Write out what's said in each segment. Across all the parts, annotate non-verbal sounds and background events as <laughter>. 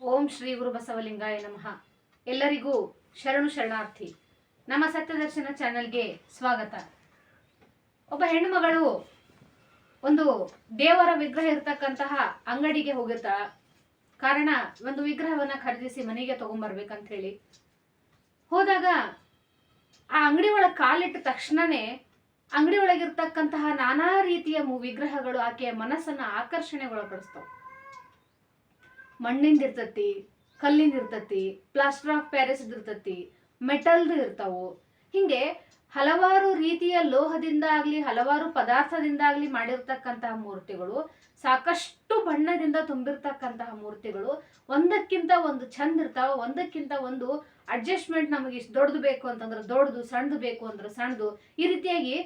ಓಂ ಶ್ರೀ ಗುರು ಬಸವಲಿಂಗಾಯ ನಮಃ. ಎಲ್ಲರಿಗೂ ಶರಣು ಶರಣಾರ್ಥಿ. ನಮ್ಮ ಸತ್ಯದರ್ಶನ ಚಾನೆಲ್ಗೆ ಸ್ವಾಗತ. ಒಬ್ಬ ಹೆಣ್ಣುಮಗಳು ಒಂದು ದೇವರ ವಿಗ್ರಹ ಇರತಕ್ಕಂತಹ ಅಂಗಡಿಗೆ ಹೋಗಿರ್ತಾಳ ಕಾರಣ ಒಂದು ವಿಗ್ರಹವನ್ನ ಖರೀದಿಸಿ ಮನೆಗೆ ತಗೊಂಡ್ಬರ್ಬೇಕಂತ ಹೇಳಿ ಹೋದಾಗ ಆ ಅಂಗಡಿ ಒಳಗೆ ಕಾಲಿಟ್ಟ ತಕ್ಷಣನೇ ಅಂಗಡಿ ಒಳಗಿರ್ತಕ್ಕಂತಹ ನಾನಾ ರೀತಿಯ ವಿಗ್ರಹಗಳು ಆಕೆಯ ಮನಸ್ಸನ್ನ ಆಕರ್ಷಣೆಗೊಳಪಡಿಸ್ತಾವ. ಮಣ್ಣಿಂದ ಇರ್ತತಿ, ಕಲ್ಲಿಂದ ಇರ್ತತಿ ಪ್ಲಾಸ್ಟರ್ ಆಫ್ ಪ್ಯಾರಿಸ್ ಇರ್ತತಿ ಮೆಟಲ್ದು ಇರ್ತಾವು. ಹಿಂಗೆ ಹಲವಾರು ರೀತಿಯ ಲೋಹದಿಂದ ಆಗಲಿ, ಹಲವಾರು ಪದಾರ್ಥದಿಂದ ಆಗಲಿ ಮಾಡಿರ್ತಕ್ಕಂತಹ ಮೂರ್ತಿಗಳು, ಸಾಕಷ್ಟು ಬಣ್ಣದಿಂದ ತುಂಬಿರ್ತಕ್ಕಂತಹ ಮೂರ್ತಿಗಳು, ಒಂದಕ್ಕಿಂತ ಒಂದು ಚಂದ ಇರ್ತಾವ, ಒಂದಕ್ಕಿಂತ ಒಂದು ಅಡ್ಜಸ್ಟ್ಮೆಂಟ್ ನಮಗೆ ಇಷ್ಟು ದೊಡ್ಡದು ಬೇಕು ಅಂತಂದ್ರೆ ದೊಡ್ಡದು, ಸಣ್ಣದು ಬೇಕು ಅಂದ್ರೆ ಸಣ್ಣದು, ಈ ರೀತಿಯಾಗಿ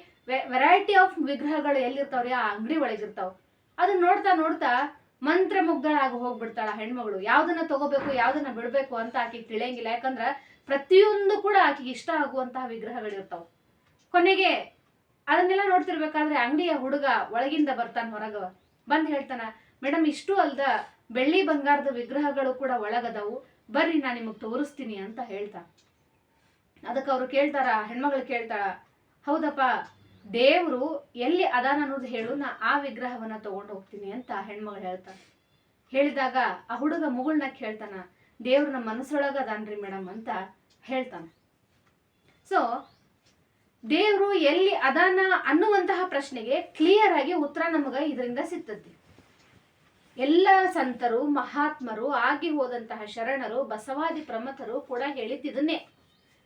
ವೆರೈಟಿ ಆಫ್ ವಿಗ್ರಹಗಳು ಎಲ್ಲಿರ್ತಾವ್ರಿ? ಆ ಅಂಗಡಿ ಒಳಗಿರ್ತಾವ. ಅದನ್ನ ನೋಡ್ತಾ ನೋಡ್ತಾ ಮಂತ್ರ ಮುಗ್ಧಳಾಗಿ ಹೋಗ್ಬಿಡ್ತಾಳ ಹೆಣ್ಮಗಳು. ಯಾವ್ದನ್ನ ತಗೋಬೇಕು, ಯಾವ್ದನ್ನ ಬಿಡ್ಬೇಕು ಅಂತ ಆಕೆಗೆ ತಿಳಿಯಂಗಿಲ್ಲ. ಯಾಕಂದ್ರ ಪ್ರತಿಯೊಂದು ಕೂಡ ಆಕೆಗೆ ಇಷ್ಟ ಆಗುವಂತಹ ವಿಗ್ರಹಗಳಿರ್ತಾವ. ಕೊನೆಗೆ ಅದನ್ನೆಲ್ಲ ನೋಡ್ತಿರ್ಬೇಕಾದ್ರೆ ಅಂಗಡಿಯ ಹುಡುಗ ಒಳಗಿಂದ ಬರ್ತಾನ ಹೊರಗ. ಬಂದ್ ಹೇಳ್ತಾನ ಮೇಡಮ್ ಇಷ್ಟು ಅಲ್ದ ಬೆಳ್ಳಿ ಬಂಗಾರದ ವಿಗ್ರಹಗಳು ಕೂಡ ಒಳಗದವು. ಬರ್ರಿ, ನಾ ನಿಮಗ್ ತೋರಿಸ್ತೀನಿ ಅಂತ ಹೇಳ್ತಾ ಅದಕ್ಕೆ ಅವ್ರು ಕೇಳ್ತಾರ, ಹೆಣ್ಮಗಳು ಕೇಳ್ತಾಳ, ಹೌದಪ್ಪ ದೇವ್ರು ಎಲ್ಲಿ ಅದಾನ ಅನ್ನೋದು ಹೇಳು, ನಾ ಆ ವಿಗ್ರಹವನ್ನ ತಗೊಂಡು ಹೋಗ್ತೀನಿ ಅಂತ ಹೆಣ್ಮಗಳು ಹೇಳ್ತಾನೆ ಹೇಳಿದಾಗ ಆ ಹುಡುಗ ಮುಗುಳ್ನ ಕೇಳ್ತಾನ, ದೇವ್ರು ನಮ್ಮ ಮನಸ್ಸೊಳಗ ಅದಾನ್ರಿ ಮೇಡಮ್ ಅಂತ ಹೇಳ್ತಾನೆ. ಸೊ ದೇವರು ಎಲ್ಲಿ ಅದಾನ ಅನ್ನುವಂತಹ ಪ್ರಶ್ನೆಗೆ ಕ್ಲಿಯರ್ ಆಗಿ ಉತ್ತರ ನಮಗ ಇದರಿಂದ ಸಿಗ್ತದೆ. ಎಲ್ಲ ಸಂತರು, ಮಹಾತ್ಮರು, ಆಗಿ ಹೋದಂತಹ ಶರಣರು, ಬಸವಾದಿ ಪ್ರಮಥರು ಕೂಡ ಹೇಳಿದ್ದಿದನ್ನೇ.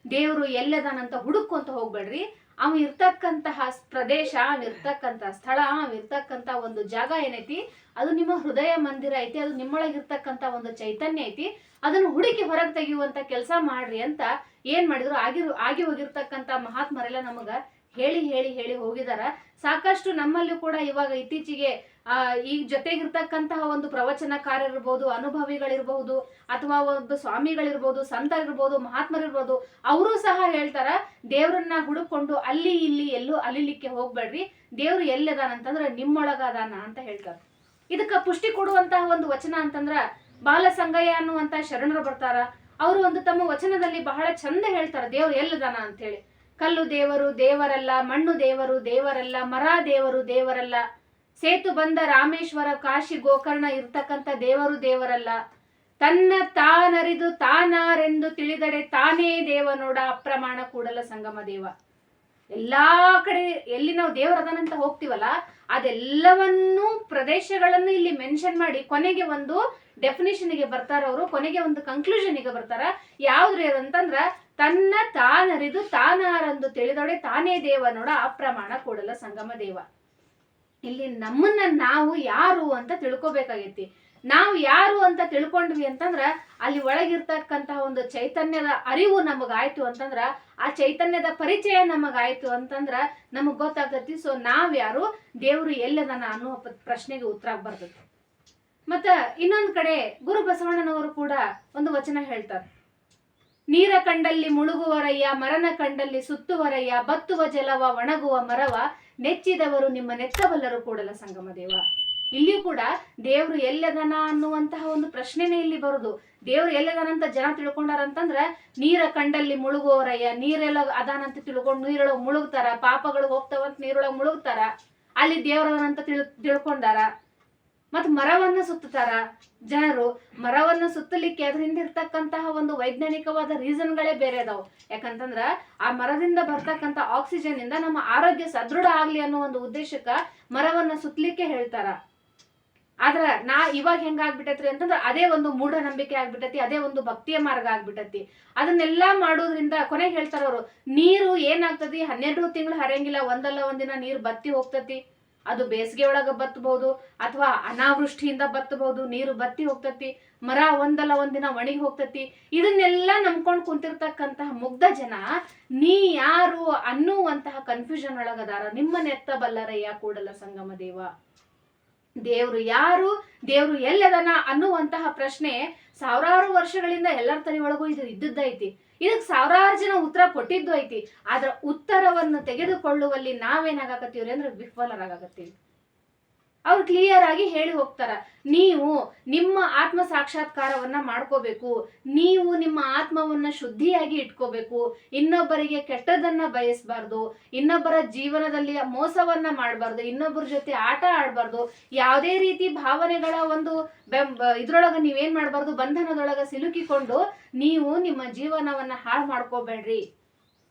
ದೇವರು ಎಲ್ಲದಾನಂತ ಹುಡುಕು ಅಂತ ಹೋಗ್ಬೇಡ್ರಿ ಅವ ಇರ್ತಕ್ಕಂತಹ ಪ್ರದೇಶ, ಅವ ಇರ್ತಕ್ಕಂತ ಸ್ಥಳ ಇರ್ತಕ್ಕಂತ ಒಂದು ಜಾಗ ಏನೈತಿ? ಅದು ನಿಮ್ಮ ಹೃದಯ ಮಂದಿರ ಐತಿ, ಅದು ನಿಮ್ಮೊಳಗಿರ್ತಕ್ಕಂತ ಒಂದು ಚೈತನ್ಯ ಐತಿ. ಅದನ್ನು ಹುಡುಕಿ ಹೊರಗೆ ತೆಗೆಯುವಂತ ಕೆಲಸ ಮಾಡ್ರಿ ಅಂತ ಏನ್ ಮಾಡಿದ್ರು? ಆಗಿರು ಆಗಿ ಹೋಗಿರ್ತಕ್ಕಂತ ಮಹಾತ್ಮರೆಲ್ಲ ನಮಗ ಹೇಳಿ ಹೇಳಿ ಹೇಳಿ ಹೋಗಿದಾರ. ಸಾಕಷ್ಟು ನಮ್ಮಲ್ಲೂ ಕೂಡ ಇವಾಗ ಇತ್ತೀಚೆಗೆ ಈ ಜೊತೆಗಿರ್ತಕ್ಕಂತಹ ಒಂದು ಪ್ರವಚನಕಾರರಿರ್ಬೋದು ಅನುಭವಿಗಳಿರ್ಬಹುದು ಅಥವಾ ಒಂದು ಸ್ವಾಮಿಗಳಿರ್ಬೋದು, ಸಂತರಿರ್ಬೋದು, ಮಹಾತ್ಮರಿರ್ಬೋದು, ಅವರು ಸಹ ಹೇಳ್ತಾರ, ದೇವ್ರನ್ನ ಹುಡುಕೊಂಡು ಅಲ್ಲಿ ಇಲ್ಲಿ ಎಲ್ಲೂ ಅಲಿಲಿಕ್ಕೆ ಹೋಗ್ಬೇಡ್ರಿ. ದೇವ್ರು ಎಲ್ಲದಾನಂತಂದ್ರ ನಿಮ್ಮೊಳಗ ಅದಾನ ಅಂತ ಹೇಳ್ತಾರ. ಇದಕ್ಕ ಪುಷ್ಟಿ ಕೊಡುವಂತಹ ಒಂದು ವಚನ ಅಂತಂದ್ರ ಬಾಲ ಅನ್ನುವಂತ ಶರಣರು ಬರ್ತಾರ. ಅವರು ಒಂದು ತಮ್ಮ ವಚನದಲ್ಲಿ ಬಹಳ ಚಂದ ಹೇಳ್ತಾರ, ದೇವ್ರು ಎಲ್ಲದಾನ ಅಂತ ಹೇಳಿ. ಕಲ್ಲು ದೇವರು ದೇವರಲ್ಲ, ಮಣ್ಣು ದೇವರು ದೇವರಲ್ಲ, ಮರ ದೇವರು ದೇವರಲ್ಲ. ಸೇತು ಬಂದ ರಾಮೇಶ್ವರ ಕಾಶಿ ಗೋಕರ್ಣ ಇರ್ತಕ್ಕಂಥ ದೇವರು ದೇವರಲ್ಲ. ತನ್ನ ತಾನರಿದು ತಾನಾರೆಂದು ತಿಳಿದಡೆ ತಾನೇ ದೇವನೋಡ ಅಪ್ರಮಾಣ ಕೂಡಲ ಸಂಗಮ ದೇವ. ಎಲ್ಲಾ ಕಡೆ ಎಲ್ಲಿ ನಾವು ದೇವರದನಂತ ಹೋಗ್ತೀವಲ್ಲ, ಅದೆಲ್ಲವನ್ನೂ ಪ್ರದೇಶಗಳನ್ನು ಇಲ್ಲಿ ಮೆನ್ಷನ್ ಮಾಡಿ ಕೊನೆಗೆ ಒಂದು ಡೆಫಿನೇಷನ್ಗೆ ಬರ್ತಾರ ಅವರು, ಕೊನೆಗೆ ಒಂದು ಕನ್ಕ್ಲೂಷನ್ಗೆ ಬರ್ತಾರ. ಯಾವ್ದ್ರಿ ಅಂತಂದ್ರ, ತನ್ನ ತಾನರಿದು ತಾನಾರಂದು ತಿಳಿದೊಡೆ ತಾನೇ ದೇವ ನೋಡ ಪ್ರಮಾಣ ಕೂಡಲ ಸಂಗಮ ದೇವ. ಇಲ್ಲಿ ನಮ್ಮನ್ನ ನಾವು ಯಾರು ಅಂತ ತಿಳ್ಕೊಬೇಕಾಗೈತಿ. ನಾವು ಯಾರು ಅಂತ ತಿಳ್ಕೊಂಡ್ವಿ ಅಂತಂದ್ರ, ಅಲ್ಲಿ ಒಳಗಿರ್ತಕ್ಕಂತಹ ಒಂದು ಚೈತನ್ಯದ ಅರಿವು ನಮಗಾಯ್ತು ಅಂತಂದ್ರ ಆ ಚೈತನ್ಯದ ಪರಿಚಯ ನಮಗಾಯ್ತು ಅಂತಂದ್ರ ನಮಗ್ ಗೊತ್ತಾಗತ್ತಿ. ಸೊ ನಾವ್ ಯಾರು? ದೇವ್ರು ಎಲ್ಲದನ ಅನ್ನೋ ಪ್ರಶ್ನೆಗೆ ಉತ್ತರ ಬರ್ತದೆ ಮತ್ತ ಇನ್ನೊಂದ್ ಕಡೆ ಗುರು ಬಸವಣ್ಣನವರು ಕೂಡ ಒಂದು ವಚನ ಹೇಳ್ತಾರೆ. ನೀರ ಕಂಡಲ್ಲಿ ಮುಳುಗುವರಯ್ಯ, ಮರನ ಕಂಡಲ್ಲಿ ಸುತ್ತುವರಯ್ಯ, ಬತ್ತುವ ಜಲವ, ಒಣಗುವ ಮರವ, ನೆಚ್ಚಿದವರು ನಿಮ್ಮ ನೆಚ್ಚಬಲ್ಲರು ಕೂಡಲ ಸಂಗಮ ದೇವ ಇಲ್ಲಿಯೂ ಕೂಡ ದೇವ್ರು ಎಲ್ಲದನ ಅನ್ನುವಂತಹ ಒಂದು ಪ್ರಶ್ನೆನೇ ಇಲ್ಲಿ ಬರುದು. ದೇವ್ರು ಎಲ್ಲದನ ಅಂತ ಜನ ತಿಳ್ಕೊಂಡಾರಂತಂದ್ರ, ನೀರ ಕಂಡಲ್ಲಿ ಮುಳುಗುವವರಯ್ಯ ನೀರೆಲ್ಲ ಅದಾನಂತ ತಿಳ್ಕೊಂಡು ನೀರೊಳಗೆ ಮುಳುಗ್ತಾರ, ಪಾಪಗಳು ಹೋಗ್ತಾವಂತ ನೀರೊಳಗೆ ಮುಳುಗ್ತಾರ, ಅಲ್ಲಿ ದೇವರವನಂತ ತಿಳ್, ತಿಳ್ಕೊಂಡಾರ. ಮತ್ ಮರವನ್ನ ಸುತ್ತಾರ ಜನರು. ಮರವನ್ನ ಸುತ್ತಲಿಕ್ಕೆ ಅದರಿಂದ ಇರ್ತಕ್ಕಂತಹ ಒಂದು ವೈಜ್ಞಾನಿಕವಾದ ರೀಸನ್ಗಳೇ ಬೇರೆ ಅದಾವು. ಯಾಕಂತಂದ್ರ, ಆ ಮರದಿಂದ ಬರ್ತಕ್ಕಂತ ಆಕ್ಸಿಜನ್ ಇಂದ ನಮ್ಮ ಆರೋಗ್ಯ ಸದೃಢ ಆಗ್ಲಿ ಅನ್ನೋ ಒಂದು ಉದ್ದೇಶಕ್ಕ ಮರವನ್ನ ಸುತ್ತಲಿಕ್ಕೆ ಹೇಳ್ತಾರ. ಆದ್ರ ನಾ ಇವಾಗ ಹೆಂಗಾಗ್ಬಿಟ್ಟೈತ್ರಿ ಅಂತಂದ್ರ ಅದೇ ಒಂದು ಮೂಢನಂಬಿಕೆ ಆಗ್ಬಿಟ್ಟತಿ, ಅದೇ ಒಂದು ಭಕ್ತಿಯ ಮಾರ್ಗ ಆಗ್ಬಿಟ್ಟತಿ. ಅದನ್ನೆಲ್ಲಾ ಮಾಡೋದ್ರಿಂದ ಕೊನೆಗೆ ಹೇಳ್ತಾರ ಅವರು, ನೀರು ಏನಾಗ್ತತಿ ಹನ್ನೆರಡು ತಿಂಗಳು ಹರಿಯಂಗಿಲ್ಲ, ಒಂದಲ್ಲ ಒಂದಿನ ನೀರು ಬತ್ತಿ ಹೋಗ್ತತಿ. ಅದು ಬೇಸಿಗೆ ಒಳಗ ಬತ್ತಬಹುದು ಅಥವಾ ಅನಾವೃಷ್ಟಿಯಿಂದ ಬತ್ತಬಹುದು ನೀರು ಬತ್ತಿ ಹೋಗ್ತತಿ. ಮರ ಒಂದಲ್ಲ ಒಂದಿನ ಒಣಗಿ ಹೋಗ್ತತಿ. ಇದನ್ನೆಲ್ಲಾ ನಂಬ್ಕೊಂಡ್ ಕುಂತಿರ್ತಕ್ಕಂತಹ ಮುಗ್ಧ ಜನ ನೀ ಯಾರು ಅನ್ನುವಂತಹ ಕನ್ಫ್ಯೂಷನ್ ಒಳಗದಾರ. ನಿಮ್ಮ ನೆತ್ತ ಬಲ್ಲರಯ್ಯ ಕೂಡಲ ಸಂಗಮ ದೇವ. ದೇವ್ರು ಯಾರು, ದೇವ್ರು ಎಲ್ಲದನ ಅನ್ನುವಂತಹ ಪ್ರಶ್ನೆ ಸಾವಿರಾರು ವರ್ಷಗಳಿಂದ ಎಲ್ಲರ ತಲೆ ಒಳಗೂ ಇದು ಇದ್ದದ್ದೈತಿ. ಇದಕ್ಕೆ ಸಾವಿರಾರು ಜನ ಉತ್ತರ ಕೊಟ್ಟಿದ್ದು ಐತಿ ಆದ್ರ ಉತ್ತರವನ್ನು ತೆಗೆದುಕೊಳ್ಳುವಲ್ಲಿ ನಾವೇನಾಗಕತ್ತೀವ್ರಿ ಅಂದ್ರೆ ವಿಫಲರಾಗಕತ್ತೀವಿ. ಅವ್ರು ಕ್ಲಿಯರ್ ಆಗಿ ಹೇಳಿ ಹೋಗ್ತಾರ. ನೀವು ನಿಮ್ಮ ಆತ್ಮ ಸಾಕ್ಷಾತ್ಕಾರವನ್ನ ಮಾಡ್ಕೋಬೇಕು. ನೀವು ನಿಮ್ಮ ಆತ್ಮವನ್ನ ಶುದ್ಧಿಯಾಗಿ ಇಟ್ಕೋಬೇಕು. ಇನ್ನೊಬ್ಬರಿಗೆ ಕೆಟ್ಟದನ್ನ ಬಯಸಬಾರ್ದು. ಇನ್ನೊಬ್ಬರ ಜೀವನದಲ್ಲಿ ಮೋಸವನ್ನ ಮಾಡಬಾರ್ದು. ಇನ್ನೊಬ್ಬರ ಜೊತೆ ಆಟ ಆಡಬಾರ್ದು. ಯಾವುದೇ ರೀತಿ ಭಾವನೆಗಳ ಒಂದು ಬೆಂಬ, ಇದ್ರೊಳಗ ನೀವೇನ್ ಮಾಡಬಾರ್ದು, ಬಂಧನದೊಳಗ ಸಿಲುಕಿಕೊಂಡು ನೀವು ನಿಮ್ಮ ಜೀವನವನ್ನ ಹಾಳು ಮಾಡ್ಕೋಬೇಡ್ರಿ.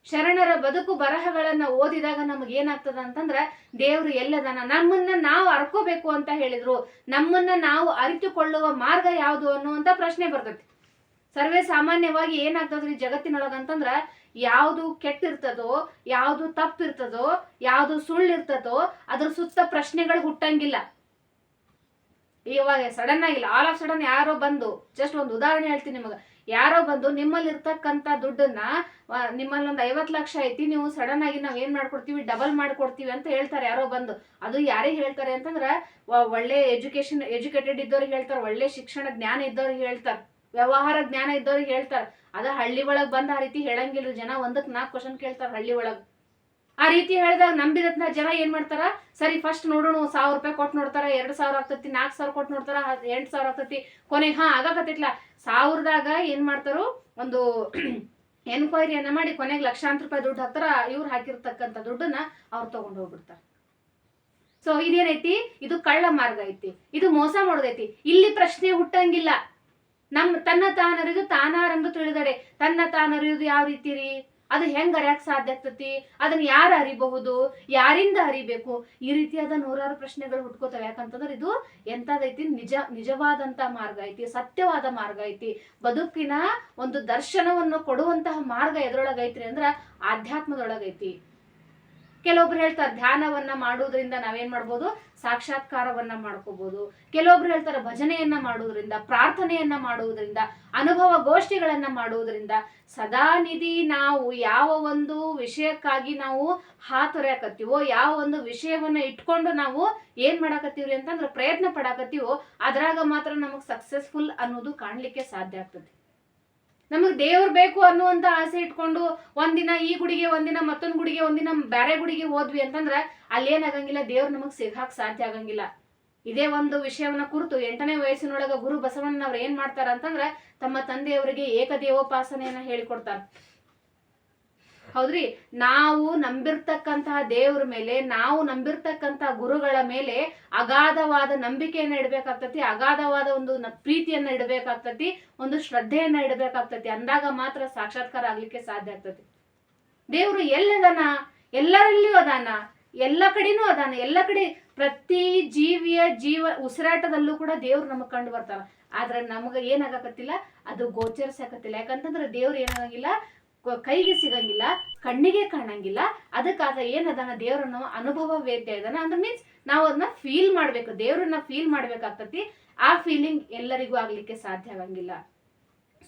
ಶರಣರ ಬದುಕು ಬರಹಗಳನ್ನ ಓದಿದಾಗ ನಮಗೆ ಏನಾಗ್ತದ ಅಂತಂದ್ರ ದೇವ್ರು ಎಲ್ಲದನ, ನಮ್ಮನ್ನ ನಾವು ಅರ್ಕೋಬೇಕು ಅಂತ ಹೇಳಿದ್ರು, ನಮ್ಮನ್ನ ನಾವು ಅರಿತುಕೊಳ್ಳುವ ಮಾರ್ಗ ಯಾವುದು ಅನ್ನುವಂತ ಪ್ರಶ್ನೆ ಬರ್ತೈತಿ. ಸರ್ವೇ ಸಾಮಾನ್ಯವಾಗಿ ಏನಾಗ್ತದ್ರಿ ಜಗತ್ತಿನೊಳಗ ಅಂತಂದ್ರ ಯಾವುದು ಕೆಟ್ಟಿರ್ತದೋ, ಯಾವುದು ತಪ್ಪಿರ್ತದೋ, ಯಾವುದು ಸುಳ್ಳಿರ್ತದೋ, ಅದ್ರ ಸುತ್ತ ಪ್ರಶ್ನೆಗಳು ಹುಟ್ಟಂಗಿಲ್ಲ. ಇವಾಗ ಸಡನ್ ಆಗಿಲ್ಲ ಆಲ್ ಆಫ್ ಸಡನ್ ಯಾರೋ ಬಂದು ಜಸ್ಟ್ ಒಂದು ಉದಾಹರಣೆ ಹೇಳ್ತೀನಿ ನಿಮಗೆ. ಯಾರೋ ಬಂದು ನಿಮ್ಮಲ್ಲಿ ಇರ್ತಕ್ಕಂಥ ದುಡ್ಡನ್ನ ನಿಮ್ಮಲ್ಲಿ ಒಂದು ಐವತ್ತು ಲಕ್ಷ ಐತಿ, ನೀವು ಸಡನ್ ಆಗಿ ನಾವ್ ಏನ್ ಮಾಡ್ಕೊಡ್ತೀವಿ ಡಬಲ್ ಮಾಡ್ಕೊಡ್ತೀವಿ ಅಂತ ಹೇಳ್ತಾರೆ ಯಾರೋ ಬಂದು. ಅದು ಯಾರಿಗೆ ಹೇಳ್ತಾರೆ ಅಂತಂದ್ರ ಒಳ್ಳೆ ಎಜುಕೇಶನ್ ಎಜುಕೇಟೆಡ್ ಇದ್ದವ್ರಿಗೆ ಹೇಳ್ತಾರೆ, ಒಳ್ಳೆ ಶಿಕ್ಷಣ ಜ್ಞಾನ ಇದ್ದವ್ರಿಗೆ ಹೇಳ್ತಾರೆ, ವ್ಯವಹಾರ ಜ್ಞಾನ ಇದ್ದವ್ರಿಗೆ ಹೇಳ್ತಾರೆ. ಅದ ಹಳ್ಳಿ ಒಳಗ್ ಬಂದ ಆ ರೀತಿ ಹೇಳಂಗಿಲ್ಲ ಜನ ಒಂದಕ್ಕೆ ನಾಲ್ಕು ಕ್ವಶನ್ ಕೇಳ್ತಾರೆ ಹಳ್ಳಿ ಒಳಗ್. ಆ ರೀತಿ ಹೇಳಿದಾಗ ನಂಬಿದತ್ನ ಜನ ಏನ್ ಮಾಡ್ತಾರ? ಸರಿ ಫಸ್ಟ್ ನೋಡೋಣ, ಸಾವಿರ ರೂಪಾಯಿ ಕೊಟ್ಟು ನೋಡ್ತಾರ, ಎರಡ್ ಸಾವಿರ ಆಗ್ತತಿ, ನಾಲ್ಕು ಸಾವಿರ ಕೊಟ್ಟು ನೋಡ್ತಾರ ಎಂಟು ಸಾವಿರ ಆಗ್ತತಿ. ಕೊನೆಗೆ, ಹಾ, ಆಗಾಕತ್ತೈತ್ಲ. ಸಾವಿರದಾಗ ಏನ್ ಮಾಡ್ತಾರೋ? ಒಂದು <clears throat> ಎನ್ಕ್ವೈರಿಯನ್ನ ಮಾಡಿ ಕೊನೆಗೆ ಲಕ್ಷಾಂತರ ರೂಪಾಯಿ ದುಡ್ಡು ಹಾಕ್ತಾರ, ಇವ್ರು ಹಾಕಿರ್ತಕ್ಕಂಥ ದುಡ್ಡನ್ನ ಅವ್ರು ತಗೊಂಡು ಹೋಗ್ಬಿಡ್ತಾರೆ. ಸೊ ಇದೇನೈತಿ? ಇದು ಕಳ್ಳ ಮಾರ್ಗ ಐತಿ. ಇದು ಮೋಸ ಮಾಡೋದೈತಿ. ಇಲ್ಲಿ ಪ್ರಶ್ನೆ ಹುಟ್ಟಂಗಿಲ್ಲ. ನಮ್ಮ ತನ್ನ ತಾನರಿದು ತಾನಾರಂದು ತಿಳಿದಡೆ. ತನ್ನ ತಾನರಿದು ಯಾವ ರೀತಿ ರೀ? ಅದು ಹೆಂಗ್ ಅರಿಯಕ್ ಸಾಧ್ಯ ಆಗ್ತತಿ? ಅದನ್ನ ಯಾರು ಅರಿಬಹುದು? ಯಾರಿಂದ ಅರಿಬೇಕು? ಈ ರೀತಿಯಾದ ನೂರಾರು ಪ್ರಶ್ನೆಗಳು ಹುಟ್ಕೋತವೆ. ಯಾಕಂತಂದ್ರೆ ಇದು ಎಂತದೈತಿ ನಿಜ, ನಿಜವಾದಂತ ಮಾರ್ಗ ಐತಿ, ಸತ್ಯವಾದ ಮಾರ್ಗ ಐತಿ. ಬದುಕಿನ ಒಂದು ದರ್ಶನವನ್ನು ಕೊಡುವಂತಹ ಮಾರ್ಗ ಎದ್ರೊಳಗೈತ್ರಿ ಅಂದ್ರ ಆಧ್ಯಾತ್ಮದೊಳಗೈತಿ. ಕೆಲವೊಬ್ರು ಹೇಳ್ತಾರೆ, ಧ್ಯಾನವನ್ನ ಮಾಡೋದ್ರಿಂದ ನಾವೇನ್ ಮಾಡ್ಬೋದು? ಸಾಕ್ಷಾತ್ಕಾರವನ್ನ ಮಾಡ್ಕೋಬಹುದು ಕೆಲವೊಬ್ರು ಹೇಳ್ತಾರೆ, ಭಜನೆಯನ್ನ ಮಾಡೋದ್ರಿಂದ ಪ್ರಾರ್ಥನೆಯನ್ನ ಮಾಡುವುದರಿಂದ, ಅನುಭವ ಗೋಷ್ಠಿಗಳನ್ನ ಮಾಡುವುದರಿಂದ ಸದಾ ನಿಧಿ ನಾವು ಯಾವ ಒಂದು ವಿಷಯಕ್ಕಾಗಿ ನಾವು ಹಾತೊರೆಯಕತ್ತೀವೋ, ಯಾವ ಒಂದು ವಿಷಯವನ್ನ ಇಟ್ಕೊಂಡು ನಾವು ಏನ್ ಮಾಡಾಕತ್ತೀವ್ರಿ ಅಂತಂದ್ರೆ ಪ್ರಯತ್ನ ಪಡಾಕತ್ತೀವೋ, ಅದ್ರಾಗ ಮಾತ್ರ ನಮಗ್ ಸಕ್ಸಸ್ಫುಲ್ ಅನ್ನೋದು ಕಾಣ್ಲಿಕ್ಕೆ ಸಾಧ್ಯ ಆಗ್ತದೆ. ನಮಗ್ ದೇವ್ರು ಬೇಕು ಅನ್ನುವಂತ ಆಸೆ ಇಟ್ಕೊಂಡು ಒಂದಿನ ಈ ಗುಡಿಗೆ, ಒಂದಿನ ಮತ್ತೊಂದು ಗುಡಿಗೆ, ಒಂದಿನ ಬ್ಯಾರೆ ಗುಡಿಗೆ ಹೋದ್ವಿ ಅಂತಂದ್ರ ಅಲ್ಲೇನಾಗಂಗಿಲ್ಲ ದೇವ್ರು ನಮಗೆ ಸಿಗಾಕ್ ಸಾಧ್ಯ ಆಗಂಗಿಲ್ಲ. ಇದೇ ಒಂದು ವಿಷಯವನ್ನ ಕುರಿತು ಎಂಟನೇ ವಯಸ್ಸಿನೊಳಗ ಗುರು ಬಸವಣ್ಣನವ್ರು ಏನ್ ಮಾಡ್ತಾರ ಅಂತಂದ್ರ ತಮ್ಮ ತಂದೆಯವರಿಗೆ ಏಕದೇವೋಪಾಸನೆಯನ್ನ ಹೇಳಿಕೊಡ್ತಾರ. ಹೌದ್ರಿ? ನಾವು ನಂಬಿರ್ತಕ್ಕಂತಹ ದೇವ್ರ ಮೇಲೆ, ನಾವು ನಂಬಿರ್ತಕ್ಕಂತಹ ಗುರುಗಳ ಮೇಲೆ ಅಗಾಧವಾದ ನಂಬಿಕೆಯನ್ನ ಇಡಬೇಕಾಗ್ತತಿ, ಅಗಾಧವಾದ ಒಂದು ಪ್ರೀತಿಯನ್ನ ಇಡಬೇಕಾಗ್ತತಿ, ಒಂದು ಶ್ರದ್ಧೆಯನ್ನ ಇಡಬೇಕಾಗ್ತತಿ. ಅಂದಾಗ ಮಾತ್ರ ಸಾಕ್ಷಾತ್ಕಾರ ಆಗ್ಲಿಕ್ಕೆ ಸಾಧ್ಯ ಆಗ್ತತಿ. ದೇವ್ರು ಎಲ್ಲದಾನ? ಎಲ್ಲರಲ್ಲಿಯೂ ಅದಾನ? ಎಲ್ಲ ಕಡೆನೂ ಅದಾನ? ಎಲ್ಲ ಕಡೆ ಪ್ರತಿ ಜೀವಿಯ ಜೀವ ಉಸಿರಾಟದಲ್ಲೂ ಕೂಡ ದೇವ್ರು ನಮಗ್ ಕಂಡು ಬರ್ತಾನ ಆದ್ರೆ ನಮಗ ಏನಾಗಕತ್ತಿಲ್ಲ? ಅದು ಗೋಚರಿಸಕತ್ತಿಲ್ಲ. ಯಾಕಂತಂದ್ರೆ ದೇವ್ರು ಏನಾಗಂಗಿಲ್ಲ? ಕ- ಕೈಗೆ ಸಿಗಂಗಿಲ್ಲ, ಕಣ್ಣಿಗೆ ಕಾಣಂಗಿಲ್ಲ. ಅದಕ್ಕಾದ ಏನದ ದೇವ್ರನ್ನ ಅನುಭವ ವೇದ್ಯ ಇದಾನ? ಅಂದ್ರೆ ಮೀನ್ಸ್ ನಾವು ಅದನ್ನ ಫೀಲ್ ಮಾಡ್ಬೇಕು. ದೇವ್ರನ್ನ ಫೀಲ್ ಮಾಡ್ಬೇಕಾಗ್ತತಿ. ಆ ಫೀಲಿಂಗ್ ಎಲ್ಲರಿಗೂ ಆಗ್ಲಿಕ್ಕೆ ಸಾಧ್ಯ ಆಗಂಗಿಲ್ಲ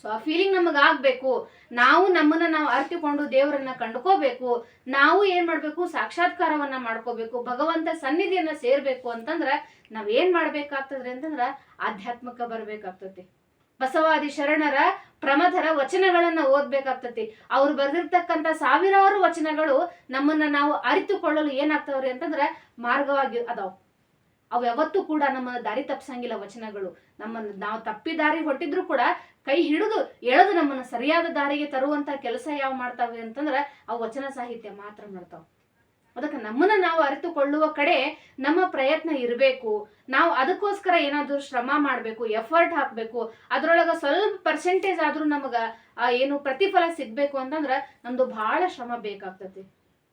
ಸೊ ಆ ಫೀಲಿಂಗ್ ನಮಗ್ ಆಗ್ಬೇಕು. ನಾವು ನಮ್ಮನ್ನ ನಾವು ಅರ್ತಿಕೊಂಡು ದೇವರನ್ನ ಕಂಡ್ಕೋಬೇಕು. ನಾವು ಏನ್ ಮಾಡ್ಬೇಕು? ಸಾಕ್ಷಾತ್ಕಾರವನ್ನ ಮಾಡ್ಕೋಬೇಕು. ಭಗವಂತ ಸನ್ನಿಧಿಯನ್ನ ಸೇರ್ಬೇಕು ಅಂತಂದ್ರ ನಾವ್ ಏನ್ ಮಾಡ್ಬೇಕಾಗ್ತದ್ರಿ ಅಂತಂದ್ರ ಆಧ್ಯಾತ್ಮಕ ಬರ್ಬೇಕಾಗ್ತತಿ. ಬಸವಾದಿ ಶರಣರ ಪ್ರಮಥರ ವಚನಗಳನ್ನ ಓದ್ಬೇಕಾಗ್ತತಿ. ಅವ್ರು ಬರೆದಿರ್ತಕ್ಕಂಥ ಸಾವಿರಾರು ವಚನಗಳು ನಮ್ಮನ್ನ ನಾವು ಅರಿತುಕೊಳ್ಳಲು ಏನಾಗ್ತಾವ್ರಿ ಅಂತಂದ್ರ ಮಾರ್ಗವಾಗಿ ಅದಾವ. ಅವು ಯಾವತ್ತೂ ಕೂಡ ನಮ್ಮನ್ನ ದಾರಿ ತಪ್ಸಂಗಿಲ್ಲ ವಚನಗಳು. ನಮ್ಮನ್ನ ನಾವು ತಪ್ಪಿ ದಾರಿ ಹೊಟ್ಟಿದ್ರು ಕೂಡ ಕೈ ಹಿಡಿದು ಎಳೆದು ನಮ್ಮನ್ನ ಸರಿಯಾದ ದಾರಿಗೆ ತರುವಂತ ಕೆಲಸ ಯಾವ ಮಾಡ್ತಾವೆ ಅಂತಂದ್ರ ಅವು ವಚನ ಸಾಹಿತ್ಯ ಮಾತ್ರ ಮಾಡ್ತಾವ. ಅದಕ್ಕೆ ನಮ್ಮನ್ನ ನಾವು ಅರಿತುಕೊಳ್ಳುವ ಕಡೆ ನಮ್ಮ ಪ್ರಯತ್ನ ಇರಬೇಕು. ನಾವು ಅದಕ್ಕೋಸ್ಕರ ಏನಾದ್ರೂ ಶ್ರಮ ಮಾಡಬೇಕು ಎಫರ್ಟ್ ಹಾಕಬೇಕು, ಅದ್ರೊಳಗ ಸ್ವಲ್ಪ ಪರ್ಸೆಂಟೇಜ್ ಆದ್ರೂ ನಮಗ ಏನು ಪ್ರತಿಫಲ ಸಿಗಬೇಕು ಅಂತಂದ್ರ ನಮ್ದು ಬಹಳ ಶ್ರಮ ಬೇಕಾಗ್ತತಿ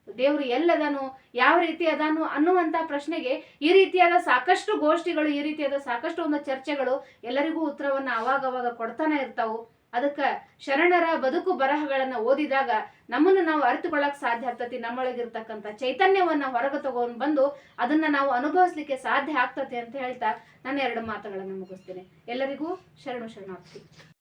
ದೇವ್ರು ಎಲ್ಲದಾನು, ಯಾವ ರೀತಿ ಅದಾನು ಅನ್ನುವಂತ ಪ್ರಶ್ನೆಗೆ ಈ ರೀತಿಯಾದ ಸಾಕಷ್ಟು ಗೋಷ್ಠಿಗಳು, ಈ ರೀತಿಯಾದ ಸಾಕಷ್ಟು ಒಂದು ಚರ್ಚೆಗಳು ಎಲ್ಲರಿಗೂ ಉತ್ತರವನ್ನ ಅವಾಗವಾಗ ಅವಾಗ ಕೊಡ್ತಾನೆ ಇರ್ತಾವು. ಅದಕ್ಕ ಶರಣರ ಬದುಕು ಬರಹಗಳನ್ನ ಓದಿದಾಗ ನಮ್ಮನ್ನು ನಾವು ಅರಿತುಕೊಳ್ಳಕ್ ಸಾಧ್ಯ ಆಗ್ತತಿ, ನಮ್ಮೊಳಗಿರ್ತಕ್ಕಂಥ ಚೈತನ್ಯವನ್ನ ಹೊರಗೆ ತಗೊಂಡ್ ಬಂದು ಅದನ್ನ ನಾವು ಅನುಭವಿಸ್ಲಿಕ್ಕೆ ಸಾಧ್ಯ ಆಗ್ತತಿ ಅಂತ ಹೇಳ್ತಾ ನಾನು ಎರಡು ಮಾತುಗಳನ್ನು ಮುಗಿಸ್ತೇನೆ. ಎಲ್ಲರಿಗೂ ಶರಣು ಶರಣಾರ್ಥಿ.